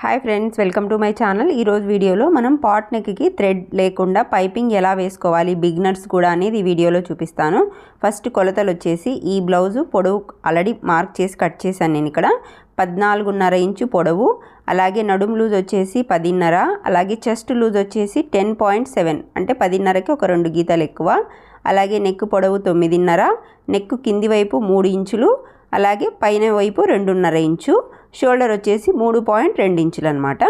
Hi friends welcome to my channel. ఈరోజు వీడియోలో మనం పాట్ నెక్కి థ్రెడ్ లేకుండా పైపింగ్ ఎలా వేసుకోవాలి బిగినర్స్ కూడా అనేది ఈ వీడియోలో చూపిస్తాను. ఫస్ట్ కొలతలు వచ్చేసి ఈ బ్లౌజు పొడవు ఆల్రెడీ మార్క్ చేసి కట్ చేశాను నేను ఇక్కడ. పద్నాలుగున్నర ఇంచు పొడవు అలాగే నడుము లూజ్ వచ్చేసి పదిన్నర అలాగే చెస్ట్ లూజ్ వచ్చేసి టెన్ పాయింట్ సెవెన్ అంటే పదిన్నరకి ఒక రెండు గీతలు ఎక్కువ. అలాగే నెక్ పొడవు తొమ్మిదిన్నర నెక్ కింది వైపు మూడు ఇంచులు అలాగే పైన వైపు రెండున్నర ఇంచు. షోల్డర్ వచ్చేసి మూడు పాయింట్ రెండు ఇంచులు అనమాట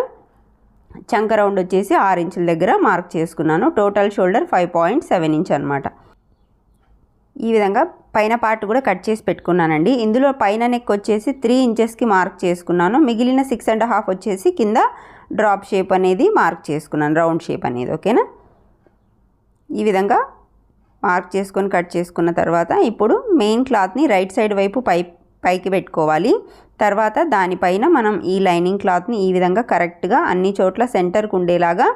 చంక రౌండ్ వచ్చేసి ఆరు ఇంచుల దగ్గర మార్క్ చేసుకున్నాను. Total shoulder five point seven inch అనమాట ఈ విధంగా పైన పార్ట్ కూడా కట్ చేసి పెట్టుకున్నానండి. ఇందులో పైన నెక్ వచ్చేసి త్రీ ఇంచెస్కి మార్క్ చేసుకున్నాను. మిగిలిన సిక్స్ అండ్ హాఫ్ వచ్చేసి కింద డ్రాప్ షేప్ అనేది మార్క్ చేసుకున్నాను. రౌండ్ షేప్ అనేది ఓకేనా? ఈ విధంగా మార్క్ చేసుకొని కట్ చేసుకున్న తర్వాత ఇప్పుడు మెయిన్ క్లాత్ని రైట్ సైడ్ వైపు పై పైకి పెట్టుకోవాలి. తర్వాత దానిపైన మనం ఈ లైనింగ్ క్లాత్ని ఈ విధంగా కరెక్ట్గా అన్ని చోట్ల సెంటర్కు ఉండేలాగా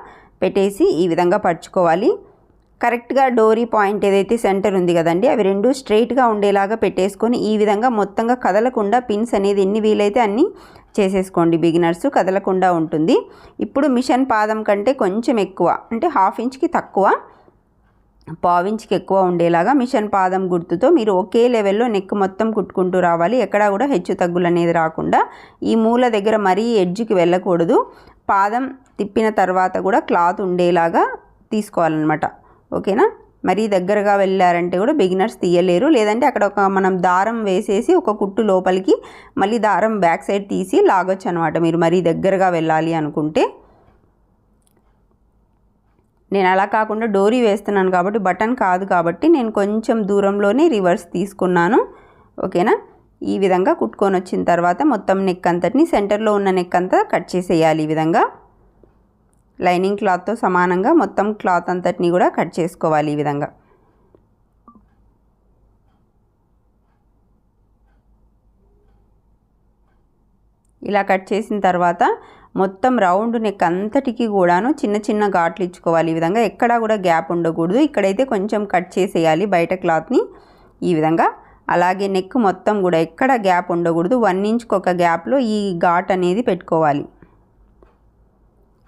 పెట్టేసి ఈ విధంగా పరుచుకోవాలి. కరెక్ట్గా డోరీ పాయింట్ ఏదైతే సెంటర్ ఉంది కదండి అవి రెండు స్ట్రైట్గా ఉండేలాగా పెట్టేసుకొని ఈ విధంగా మొత్తంగా కదలకుండా పిన్స్ అనేది ఎన్ని వీలైతే అన్ని చేసేసుకోండి. బిగినర్స్ కదలకుండా ఉంటుంది. ఇప్పుడు మిషన్ పాదం కంటే కొంచెం ఎక్కువ అంటే హాఫ్ ఇంచ్కి తక్కువ పావించికి ఎక్కువ ఉండేలాగా మిషన్ పాదం గుర్తుతో మీరు ఒకే లెవెల్లో నెక్ మొత్తం కుట్టుకుంటూ రావాలి. ఎక్కడా కూడా హెచ్చు తగ్గులు అనేది రాకుండా ఈ మూల దగ్గర మరీ ఎడ్జ్కి వెళ్ళకూడదు. పాదం తిప్పిన తర్వాత కూడా క్లాత్ ఉండేలాగా తీసుకోవాలన్నమాట. ఓకేనా? మరీ దగ్గరగా వెళ్ళారంటే కూడా బిగినర్స్ తీయలేరు. లేదంటే అక్కడ ఒక మనం దారం వేసేసి ఒక కుట్టు లోపలికి మళ్ళీ దారం బ్యాక్ సైడ్ తీసి లాగొచ్చు అనమాట మీరు మరీ దగ్గరగా వెళ్ళాలి అనుకుంటే. నేను అలా కాకుండా డోరీ వేస్తున్నాను కాబట్టి బటన్ కాదు కాబట్టి నేను కొంచెం దూరంలోనే రివర్స్ తీసుకున్నాను. ఓకేనా? ఈ విధంగా కుట్టుకొని వచ్చిన తర్వాత మొత్తం నెక్ అంతటిని సెంటర్లో ఉన్న నెక్ అంతా కట్ చేసేయాలి ఈ విధంగా. లైనింగ్ క్లాత్తో సమానంగా మొత్తం క్లాత్ అంతటిని కూడా కట్ చేసుకోవాలి ఈ విధంగా. ఇలా కట్ చేసిన తర్వాత మొత్తం రౌండ్ నెక్ అంతటికి కూడాను చిన్న చిన్న ఘాట్లు ఇచ్చుకోవాలి. ఈ విధంగా ఎక్కడా కూడా గ్యాప్ ఉండకూడదు. ఇక్కడైతే కొంచెం కట్ చేసేయాలి బయట క్లాత్ని. ఈ విధంగా అలాగే నెక్ మొత్తం కూడా ఎక్కడ గ్యాప్ ఉండకూడదు. వన్ ఇంచ్కి ఒక గ్యాప్లో ఈ ఘాట్ అనేది పెట్టుకోవాలి.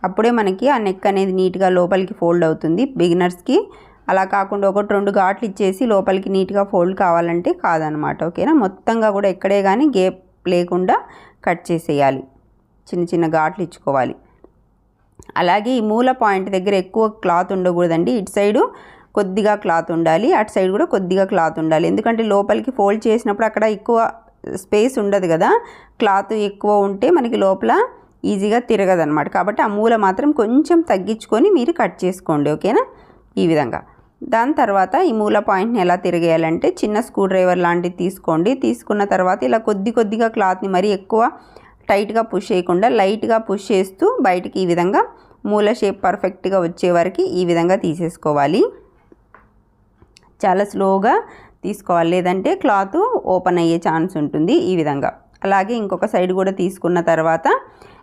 అప్పుడే మనకి ఆ నెక్ అనేది నీట్గా లోపలికి ఫోల్డ్ అవుతుంది. బిగినర్స్కి అలా కాకుండా ఒకటి రెండు ఘాట్లు ఇచ్చేసి లోపలికి నీట్గా ఫోల్డ్ కావాలంటే కాదనమాట. ఓకేనా? మొత్తంగా కూడా ఎక్కడే కానీ గేప్ లేకుండా కట్ చేసేయాలి. చిన్న చిన్న ఘాట్లు ఇచ్చుకోవాలి. అలాగే ఈ మూల పాయింట్ దగ్గర ఎక్కువ క్లాత్ ఉండకూడదండి. ఇటు సైడు కొద్దిగా క్లాత్ ఉండాలి. అటు సైడ్ కూడా కొద్దిగా క్లాత్ ఉండాలి. ఎందుకంటే లోపలికి ఫోల్డ్ చేసినప్పుడు అక్కడ ఎక్కువ స్పేస్ ఉండదు కదా. క్లాత్ ఎక్కువ ఉంటే మనకి లోపల ఈజీగా తిరగదు అనమాట కాబట్టి ఆ మూల మాత్రం కొంచెం తగ్గించుకొని మీరు కట్ చేసుకోండి. ఓకేనా? ఈ విధంగా. దాని తర్వాత ఈ మూల పాయింట్ని ఎలా తిరిగేయాలంటే చిన్న స్క్రూ డ్రైవర్ లాంటిది తీసుకోండి. తీసుకున్న తర్వాత ఇలా కొద్ది కొద్దిగా క్లాత్ని మరీ ఎక్కువ టైట్గా పుష్ చేయకుండా లైట్గా పుష్ చేస్తూ బయటికి ఈ విధంగా మూల షేప్ పర్ఫెక్ట్గా వచ్చే వరకు ఈ విధంగా తీసేసుకోవాలి. చాలా స్లోగా తీసుకోవాలి. లేదంటే క్లాత్ ఓపెన్ అయ్యే ఛాన్స్ ఉంటుంది ఈ విధంగా. అలాగే ఇంకొక సైడ్ కూడా తీసుకున్న తర్వాత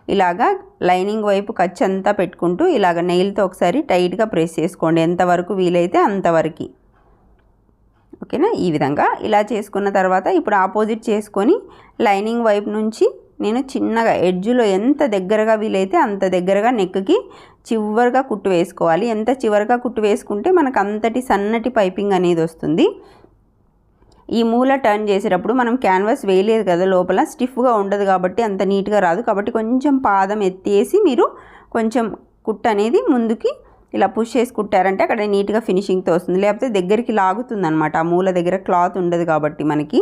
ఇలాగా లైనింగ్ వైపు ఖర్చు అంతా పెట్టుకుంటూ ఇలాగ నెయిల్తో ఒకసారి టైట్గా ప్రెస్ చేసుకోండి. ఎంతవరకు వీలైతే అంతవరకు. ఓకేనా? ఈ విధంగా ఇలా చేసుకున్న తర్వాత ఇప్పుడు ఆపోజిట్ చేసుకొని లైనింగ్ వైపు నుంచి నేను చిన్నగా ఎడ్జ్లో ఎంత దగ్గరగా వీలైతే అంత దగ్గరగా నెక్కి చివరిగా కుట్టు వేసుకోవాలి. ఎంత చివరిగా కుట్టు వేసుకుంటే మనకు అంతటి సన్నటి పైపింగ్ అనేది వస్తుంది. ఈ మూల టర్న్ చేసేటప్పుడు మనం క్యాన్వాస్ వేయలేదు కదా లోపల స్టిఫ్గా ఉండదు కాబట్టి అంత నీట్గా రాదు. కాబట్టి కొంచెం పాదం ఎత్తేసి మీరు కొంచెం కుట్ట అనేది ముందుకి ఇలా పుష్ చేసి కుట్టారంటే అక్కడ నీట్గా ఫినిషింగ్తో వస్తుంది. లేకపోతే దగ్గరికి లాగుతుంది అనమాట ఆ మూల దగ్గర క్లాత్ ఉండదు కాబట్టి మనకి.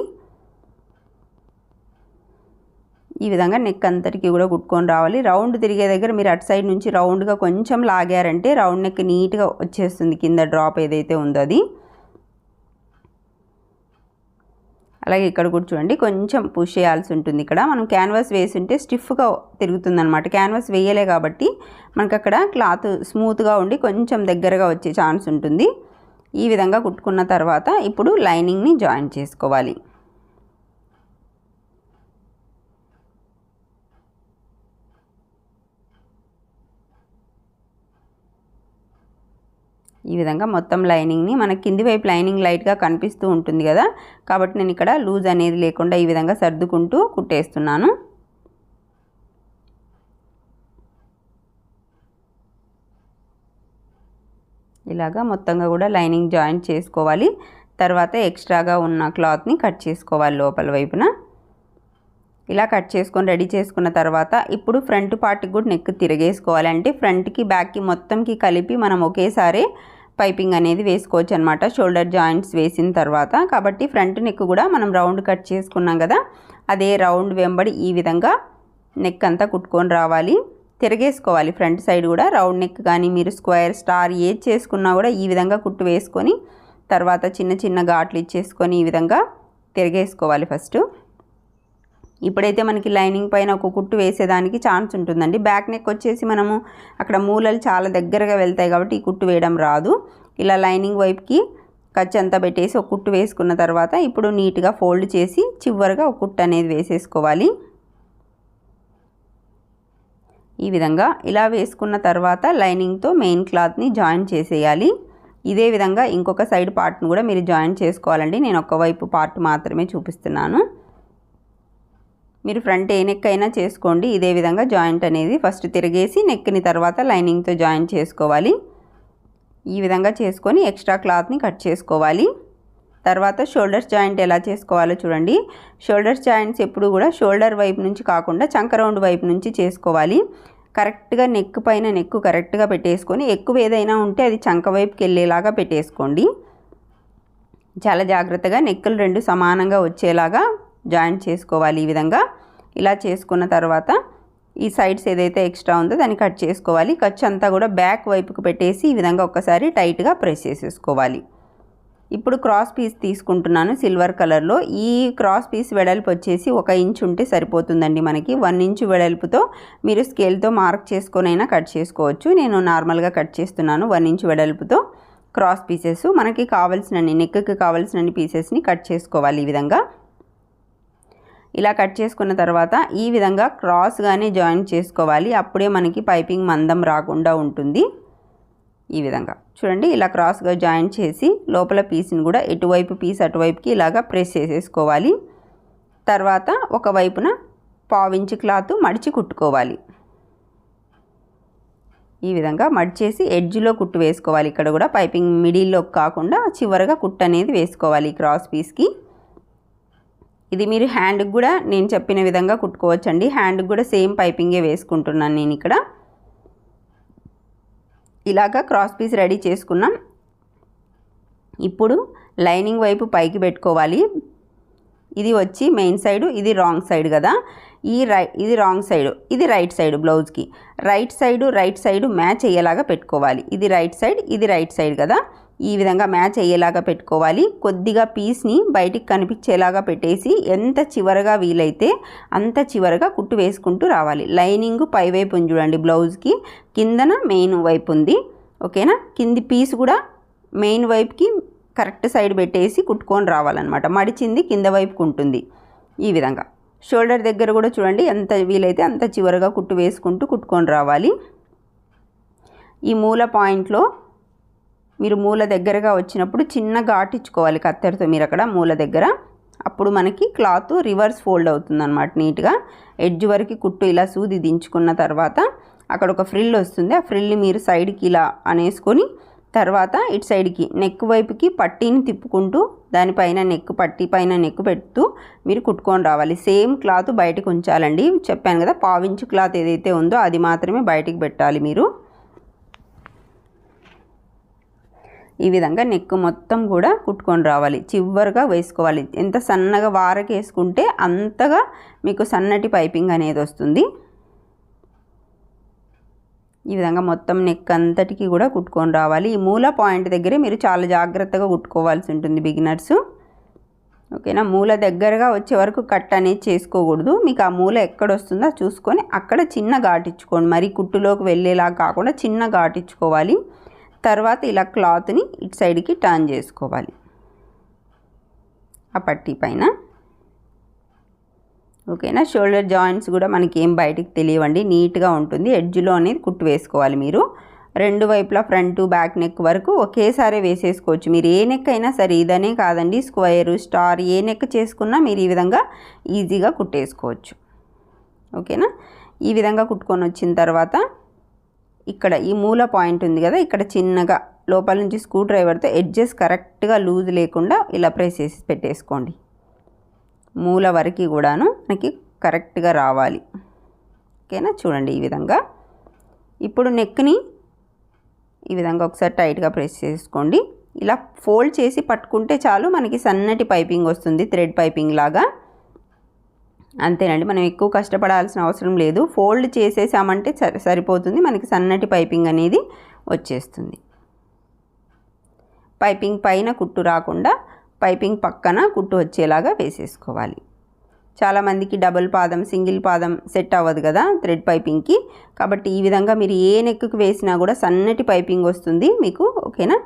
ఈ విధంగా నెక్ అంతటికి కూడా కుట్టుకొని రావాలి. రౌండ్ తిరిగే దగ్గర మీరు అటు సైడ్ నుంచి రౌండ్గా కొంచెం లాగారంటే రౌండ్ నెక్ నీట్గా వచ్చేస్తుంది కింద డ్రాప్ ఏదైతే ఉందో అది. అలాగే ఇక్కడ కూడా చూడండి కొంచెం పుష్ చేయాల్సి ఉంటుంది ఇక్కడ. మనం క్యాన్వాస్ వేసుంటే స్టిఫ్గా తిరుగుతుంది అనమాట క్యాన్వాస్ వేయలే కాబట్టి మనకు అక్కడ క్లాత్ స్మూత్గా ఉండి కొంచెం దగ్గరగా వచ్చే ఛాన్స్ ఉంటుంది. ఈ విధంగా కుట్టుకున్న తర్వాత ఇప్పుడు లైనింగ్ని జాయిన్ చేసుకోవాలి. ఈ విధంగా మొత్తం లైనింగ్ని మనకి కింది వైపు లైనింగ్ లైట్గా కనిపిస్తూ ఉంటుంది కదా? కాబట్టి నేను ఇక్కడ లూజ్ అనేది లేకుండా ఈ విధంగా సర్దుకుంటూ కుట్టేస్తున్నాను. ఇలాగా మొత్తంగా కూడా లైనింగ్ జాయింట్ చేసుకోవాలి. తర్వాత ఎక్స్ట్రాగా ఉన్న క్లాత్ని కట్ చేసుకోవాలి లోపల వైపున. ఇలా కట్ చేసుకొని రెడీ చేసుకున్న తర్వాత ఇప్పుడు ఫ్రంట్ పార్ట్కి కూడా నెక్ తిరిగేసుకోవాలి. అంటే ఫ్రంట్కి బ్యాక్కి మొత్తంకి కలిపి మనం ఒకేసారి పైపింగ్ అనేది వేసుకోవచ్చు అనమాట షోల్డర్ జాయింట్స్ వేసిన తర్వాత కాబట్టి ఫ్రంట్ నెక్ కూడా మనం రౌండ్ కట్ చేసుకున్నాం కదా అదే రౌండ్ వెంబడి ఈ విధంగా నెక్ అంతా కుట్టుకొని రావాలి. తిరగేసుకోవాలి. ఫ్రంట్ సైడ్ కూడా రౌండ్ నెక్ కానీ మీరు స్క్వేర్ స్టార్ ఏది చేసుకున్నా కూడా ఈ విధంగా కుట్టు వేసుకొని తర్వాత చిన్న చిన్న ఘాట్లు ఇచ్చేసుకొని ఈ విధంగా తిరగేసుకోవాలి ఫస్ట్. ఇప్పుడైతే మనకి లైనింగ్ పైన ఒక కుట్టు వేసేదానికి ఛాన్స్ ఉంటుందండి. బ్యాక్ నెక్ వచ్చేసి మనము అక్కడ మూలలు చాలా దగ్గరగా వెళ్తాయి కాబట్టి ఈ కుట్టు వేయడం రాదు. ఇలా లైనింగ్ వైపుకి ఖర్చు అంతా పెట్టేసి ఒక కుట్టు వేసుకున్న తర్వాత ఇప్పుడు నీట్గా ఫోల్డ్ చేసి చివరిగా ఒక కుట్టు అనేది వేసేసుకోవాలి. ఈ విధంగా ఇలా వేసుకున్న తర్వాత లైనింగ్తో మెయిన్ క్లాత్ని జాయిన్ చేసేయాలి. ఇదే విధంగా ఇంకొక సైడ్ పార్ట్ను కూడా మీరు జాయిన్ చేసుకోవాలండి. నేను ఒకవైపు పార్ట్ మాత్రమే చూపిస్తున్నాను. మీరు ఫ్రంట్ ఏ నెక్ అయినా చేసుకోండి. ఇదే విధంగా జాయింట్ అనేది ఫస్ట్ తిరిగేసి నెక్ని తర్వాత లైనింగ్తో జాయిన్ చేసుకోవాలి. ఈ విధంగా చేసుకొని ఎక్స్ట్రా క్లాత్ని కట్ చేసుకోవాలి. తర్వాత షోల్డర్స్ జాయింట్ ఎలా చేసుకోవాలో చూడండి. షోల్డర్స్ జాయింట్స్ ఎప్పుడు కూడా షోల్డర్ వైపు నుంచి కాకుండా చంక రౌండ్ వైపు నుంచి చేసుకోవాలి. కరెక్ట్గా నెక్ పైన నెక్ కరెక్ట్గా పెట్టేసుకొని ఎక్కువ ఏదైనా ఉంటే అది చంక వైపుకి వెళ్ళేలాగా పెట్టేసుకోండి. చాలా జాగ్రత్తగా నెక్కులు రెండు సమానంగా వచ్చేలాగా జాయింట్ చేసుకోవాలి ఈ విధంగా. ఇలా చేసుకున్న తర్వాత ఈ సైడ్స్ ఏదైతే ఎక్స్ట్రా ఉందో దాన్ని కట్ చేసుకోవాలి. ఖర్చు అంతా కూడా బ్యాక్ వైపుకు పెట్టేసి ఈ విధంగా ఒక్కసారి టైట్గా ప్రెస్ చేసేసుకోవాలి. ఇప్పుడు క్రాస్ పీస్ తీసుకుంటున్నాను సిల్వర్ కలర్లో. ఈ క్రాస్ పీస్ వెడల్పు వచ్చేసి ఒక ఇంచ్ ఉంటే సరిపోతుందండి మనకి. వన్ ఇంచ్ వెడల్పుతో మీరు స్కేల్తో మార్క్ చేసుకొనైనా కట్ చేసుకోవచ్చు. నేను నార్మల్గా కట్ చేస్తున్నాను వన్ ఇంచ్ వెడల్పుతో. క్రాస్ పీసెస్ మనకి కావాల్సినన్ని నెక్కి కావాల్సినన్ని పీసెస్ని కట్ చేసుకోవాలి ఈ విధంగా. ఇలా కట్ చేసుకున్న తర్వాత ఈ విధంగా క్రాస్గానే జాయిన్ చేసుకోవాలి. అప్పుడే మనకి పైపింగ్ మందం రాకుండా ఉంటుంది. ఈ విధంగా. చూడండి ఇలా క్రాస్గా జాయిన్ చేసి లోపల పీస్ని కూడా ఎటువైపు పీస్ అటువైపుకి ఇలాగా ప్రెస్ చేసేసుకోవాలి. తర్వాత ఒకవైపున పావించి క్లాత్ మడిచి కుట్టుకోవాలి. ఈ విధంగా మడిచేసి ఎడ్జ్లో కుట్టు వేసుకోవాలి. ఇక్కడ కూడా పైపింగ్ మిడిల్లో కాకుండా చివరగా కుట్టు అనేది వేసుకోవాలి క్రాస్ పీస్కి. ఇది మీరు హ్యాండ్కి కూడా నేను చెప్పిన విధంగా కుట్టుకోవచ్చండి. హ్యాండ్కి కూడా సేమ్ పైపింగే వేసుకుంటున్నాను నేను ఇక్కడ. ఇలాగా క్రాస్ పీస్ రెడీ చేసుకున్నాం. ఇప్పుడు లైనింగ్ వైపు పైకి పెట్టుకోవాలి. ఇది వచ్చి మెయిన్ సైడ్ ఇది రాంగ్ సైడ్ కదా. ఈ రై ఇది రాంగ్ సైడ్ ఇది రైట్ సైడ్ బ్లౌజ్కి right side right side match అయ్యేలాగా పెట్టుకోవాలి. ఇది రైట్ సైడ్ ఇది రైట్ సైడ్ కదా. ఈ విధంగా మ్యాచ్ అయ్యేలాగా పెట్టుకోవాలి. కొద్దిగా పీస్ని బయటికి కనిపించేలాగా పెట్టేసి ఎంత చివరగా వీలైతే అంత చివరగా కుట్టు వేసుకుంటూ రావాలి. లైనింగ్ పైవైపు ఉంది చూడండి బ్లౌజ్కి కిందన మెయిన్ వైపు ఉంది. ఓకేనా కింది పీస్ కూడా మెయిన్ వైపుకి కరెక్ట్ సైడ్ పెట్టేసి కుట్టుకొని రావాలన్నమాట. మడిచింది కింద వైపుకు ఉంటుంది ఈ విధంగా. షోల్డర్ దగ్గర కూడా చూడండి ఎంత వీలైతే అంత చివరగా కుట్టు వేసుకుంటూ కుట్టుకొని రావాలి. ఈ మూల పాయింట్లో మీరు మూల దగ్గరగా వచ్చినప్పుడు చిన్న ఘాటిచ్చుకోవాలి కత్తెరతో మీరు అక్కడ మూల దగ్గర. అప్పుడు మనకి క్లాత్ రివర్స్ ఫోల్డ్ అవుతుంది అనమాట నీట్గా. ఎడ్జ్ వరకు కుట్టు ఇలా సూది దించుకున్న తర్వాత అక్కడ ఒక ఫ్రిల్ వస్తుంది. ఆ ఫ్రిల్ని మీరు సైడ్కి ఇలా అనేసుకొని తర్వాత ఇటు సైడ్కి నెక్ వైపుకి పట్టీని తిప్పుకుంటూ దానిపైన నెక్ పట్టీ పైన నెక్ పెడుతూ మీరు కుట్టుకొని రావాలి. సేమ్ క్లాత్ బయటకు ఉంచాలండి. చెప్పాను కదా పావించు క్లాత్ ఏదైతే ఉందో అది మాత్రమే బయటికి పెట్టాలి మీరు. ఈ విధంగా నెక్ మొత్తం కూడా కుట్టుకొని రావాలి. చివరిగా వేసుకోవాలి. ఎంత సన్నగా వారకి వేసుకుంటే అంతగా మీకు సన్నటి పైపింగ్ అనేది వస్తుంది. ఈ విధంగా మొత్తం నెక్ అంతటికి కూడా కుట్టుకొని రావాలి. ఈ మూల పాయింట్ దగ్గరే మీరు చాలా జాగ్రత్తగా కుట్టుకోవాల్సి ఉంటుంది బిగినర్స్. ఓకేనా? మూల దగ్గరగా వచ్చే వరకు కట్ అనేది చేసుకోకూడదు. మీకు ఆ మూల ఎక్కడ వస్తుందో చూసుకొని అక్కడ చిన్న ఘాటిచ్చుకోండి మరి కుట్టులోకి వెళ్ళేలా కాకుండా చిన్న ఘాటిచ్చుకోవాలి తర్వాత ఇలా క్లాత్ని ఇటు సైడ్కి టర్న్ చేసుకోవాలి. ఆ పట్టీ పైన. ఓకేనా? షోల్డర్ జాయింట్స్ కూడా మనకి ఏం బయటికి తెలియవండి. నీట్గా ఉంటుంది. ఎడ్జ్లో అనేది కుట్టు వేసుకోవాలి మీరు. రెండు వైపులా ఫ్రంట్ బ్యాక్ నెక్ వరకు ఒకేసారి వేసేసుకోవచ్చు. మీరు ఏ నెక్ అయినా సరే ఇదనే కాదండి. స్క్వేరు స్టార్ ఏ నెక్ చేసుకున్నా మీరు ఈ విధంగా ఈజీగా కుట్టేసుకోవచ్చు. ఓకేనా? ఈ విధంగా కుట్టుకొని వచ్చిన తర్వాత ఇక్కడ ఈ మూల పాయింట్ ఉంది కదా ఇక్కడ చిన్నగా లోపల నుంచి స్క్రూ డ్రైవర్తో ఎడ్జెస్ కరెక్ట్గా లూజ్ లేకుండా ఇలా ప్రెస్ చేసి పెట్టేసుకోండి. మూల వరకు కూడాను మనకి కరెక్ట్గా రావాలి. ఓకేనా? చూడండి ఈ విధంగా. ఇప్పుడు నెక్ని ఈ విధంగా ఒకసారి టైట్గా ప్రెస్ చేసుకోండి. ఇలా ఫోల్డ్ చేసి పట్టుకుంటే చాలు మనకి సన్నటి పైపింగ్ వస్తుంది థ్రెడ్ పైపింగ్ లాగా. అంతేనండి. మనం ఎక్కువ కష్టపడాల్సిన అవసరం లేదు. ఫోల్డ్ చేసేసామంటే సరిపోతుంది. మనకి సన్నటి పైపింగ్ అనేది వచ్చేస్తుంది. పైపింగ్ పైన కుట్టు రాకుండా పైపింగ్ పక్కన కుట్టు వచ్చేలాగా వేసేసుకోవాలి. చాలామందికి డబుల్ పాదం సింగిల్ పాదం సెట్ అవ్వదు కదా థ్రెడ్ పైపింగ్కి. కాబట్టి ఈ విధంగా మీరు ఏ నెక్కు వేసినా కూడా సన్నటి పైపింగ్ వస్తుంది. మీకు ఓకేనా?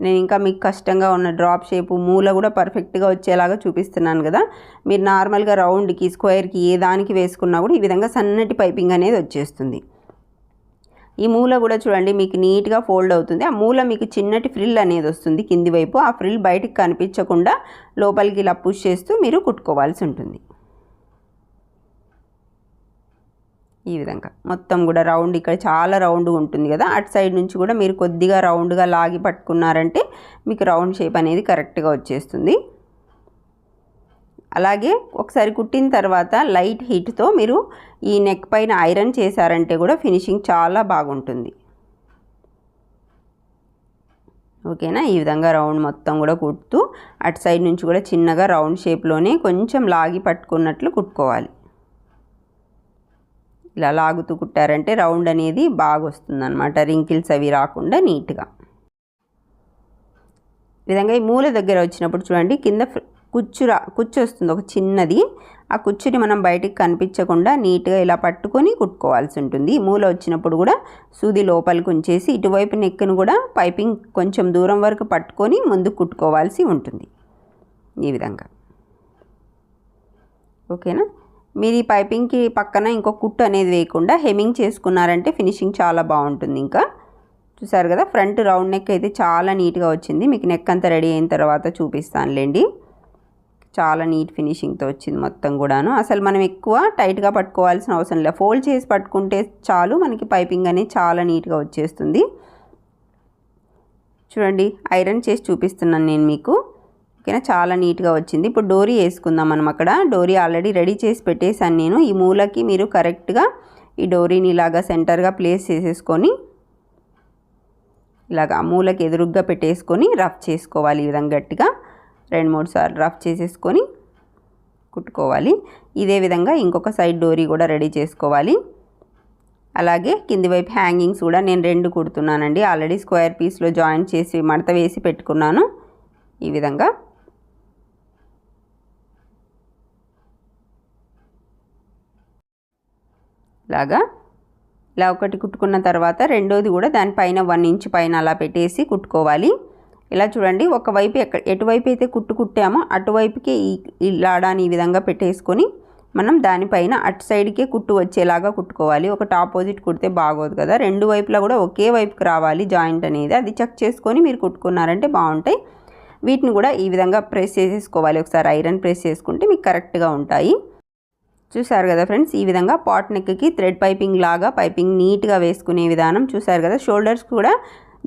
నేను ఇంకా మీకు కష్టంగా ఉన్న డ్రాప్ షేపు మూల కూడా పర్ఫెక్ట్గా వచ్చేలాగా చూపిస్తున్నాను కదా. మీరు నార్మల్గా రౌండ్కి స్క్వేర్కి ఏ దానికి వేసుకున్నా కూడా ఈ విధంగా సన్నటి పైపింగ్ అనేది వచ్చేస్తుంది. ఈ మూల కూడా చూడండి మీకు నీట్గా ఫోల్డ్ అవుతుంది. ఆ మూల మీకు చిన్నటి ఫ్రిల్ అనేది వస్తుంది కింది వైపు. ఆ ఫ్రిల్ బయటకు కనిపించకుండా లోపలికి ఇలా పుష్ చేస్తూ మీరు కుట్టుకోవాల్సి ఉంటుంది. ఈ విధంగా. మొత్తం కూడా రౌండ్ ఇక్కడ చాలా రౌండ్ ఉంటుంది కదా. అటు సైడ్ నుంచి కూడా మీరు కొద్దిగా రౌండ్గా లాగి పట్టుకున్నారంటే మీకు రౌండ్ షేప్ అనేది కరెక్ట్గా వచ్చేస్తుంది. అలాగే ఒకసారి కుట్టిన తర్వాత లైట్ హీట్తో మీరు ఈ నెక్ పైన ఐరన్ చేశారంటే కూడా ఫినిషింగ్ చాలా బాగుంటుంది. ఓకేనా? ఈ విధంగా రౌండ్ మొత్తం కూడా కుడుతూ అటు సైడ్ నుంచి కూడా చిన్నగా రౌండ్ షేప్లోనే కొంచెం లాగి పట్టుకున్నట్లు కుట్టుకోవాలి. ఇలా లాగుతూ కుట్టారంటే రౌండ్ అనేది బాగా వస్తుంది అనమాట రింకిల్స్ అవి రాకుండా నీట్గా. విధంగా ఈ మూల దగ్గర వచ్చినప్పుడు చూడండి కింద కుచ్చు రా కుచ్చు వస్తుంది ఒక చిన్నది. ఆ కుచ్చుని మనం బయటికి కనిపించకుండా నీట్గా ఇలా పట్టుకొని కుట్టుకోవాల్సి ఉంటుంది. మూల వచ్చినప్పుడు కూడా సూది లోపలికి ఉంచేసి ఇటువైపు నెక్కును కూడా పైపింగ్ కొంచెం దూరం వరకు పట్టుకొని ముందు కుట్టుకోవాల్సి ఉంటుంది. ఈ విధంగా. ఓకేనా? మీరు ఈ పైపింగ్కి పక్కన ఇంకో కుట్టు అనేది వేయకుండా హెమింగ్ చేసుకున్నారంటే ఫినిషింగ్ చాలా బాగుంటుంది ఇంకా. చూసారు కదా ఫ్రంట్ రౌండ్ నెక్ అయితే చాలా నీట్గా వచ్చింది. మీకు నెక్ అంతా రెడీ అయిన తర్వాత చూపిస్తానులేండి. చాలా నీట్ ఫినిషింగ్తో వచ్చింది మొత్తం కూడాను. అసలు మనం ఎక్కువ టైట్గా పట్టుకోవాల్సిన అవసరం లేదు. ఫోల్డ్ చేసి పట్టుకుంటే చాలు మనకి పైపింగ్ అనేది చాలా నీట్గా వచ్చేస్తుంది. చూడండి ఐరన్ చేసి చూపిస్తున్నాను నేను మీకు. ఓకేనా చాలా నీట్గా వచ్చింది. ఇప్పుడు డోరీ వేసుకుందాం మనం అక్కడ. డోరీ ఆల్రెడీ రెడీ చేసి పెట్టేశాను నేను. ఈ మూలకి మీరు కరెక్ట్గా ఈ డోరీని ఇలాగా సెంటర్గా ప్లేస్ చేసేసుకొని ఇలాగా మూలకి ఎదురుగ్గా పెట్టేసుకొని రఫ్ చేసుకోవాలి ఈ విధంగా గట్టిగా. రెండు మూడు సార్లు రఫ్ చేసేసుకొని కుట్టుకోవాలి. ఇదే విధంగా ఇంకొక సైడ్ డోరీ కూడా రెడీ చేసుకోవాలి. అలాగే కింది వైపు హ్యాంగింగ్స్ కూడా నేను రెండు కుడుతున్నానండి. ఆల్రెడీ స్క్వేర్ పీస్లో జాయింట్ చేసి మడత వేసి పెట్టుకున్నాను. ఈ విధంగా లాగా. ఇలా ఒకటి కుట్టుకున్న తర్వాత రెండోది కూడా దానిపైన వన్ ఇంచ్ పైన అలా పెట్టేసి కుట్టుకోవాలి. ఇలా చూడండి ఒకవైపు ఎక్కడ ఎటువైపు అయితే కుట్టు కుట్టామో అటువైపుకి ఈ లాడాని ఈ విధంగా పెట్టేసుకొని మనం దానిపైన అటు సైడ్కే కుట్టు వచ్చేలాగా కుట్టుకోవాలి. ఒకటి ఆపోజిట్ కుడితే బాగోదు కదా. రెండు వైపులా కూడా ఒకే వైపుకి రావాలి జాయింట్ అనేది. అది చెక్ చేసుకొని మీరు కుట్టుకున్నారంటే బాగుంటాయి. వీటిని కూడా ఈ విధంగా ప్రెస్ చేసేసుకోవాలి. ఒకసారి ఐరన్ ప్రెస్ చేసుకుంటే మీకు కరెక్ట్గా ఉంటాయి. చూసారు కదా ఫ్రెండ్స్? ఈ విధంగా పాట్ నెక్కి థ్రెడ్ పైపింగ్ లాగా పైపింగ్ నీట్గా వేసుకునే విధానం చూసారు కదా? షోల్డర్స్ కూడా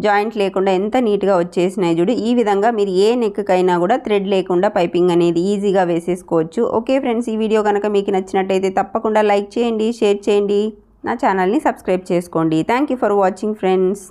జాయింట్ లేకుండా ఎంత నీట్గా వచ్చేసినాయి చూడు. ఈ విధంగా మీరు ఏ నెక్కైనా కూడా థ్రెడ్ లేకుండా పైపింగ్ అనేది ఈజీగా వేసేసుకోవచ్చు. ఓకే ఫ్రెండ్స్ ఈ వీడియో కనుక మీకు నచ్చినట్టయితే తప్పకుండా లైక్ చేయండి షేర్ చేయండి. నా ఛానల్ని సబ్స్క్రైబ్ చేసుకోండి. Thank you for watching friends.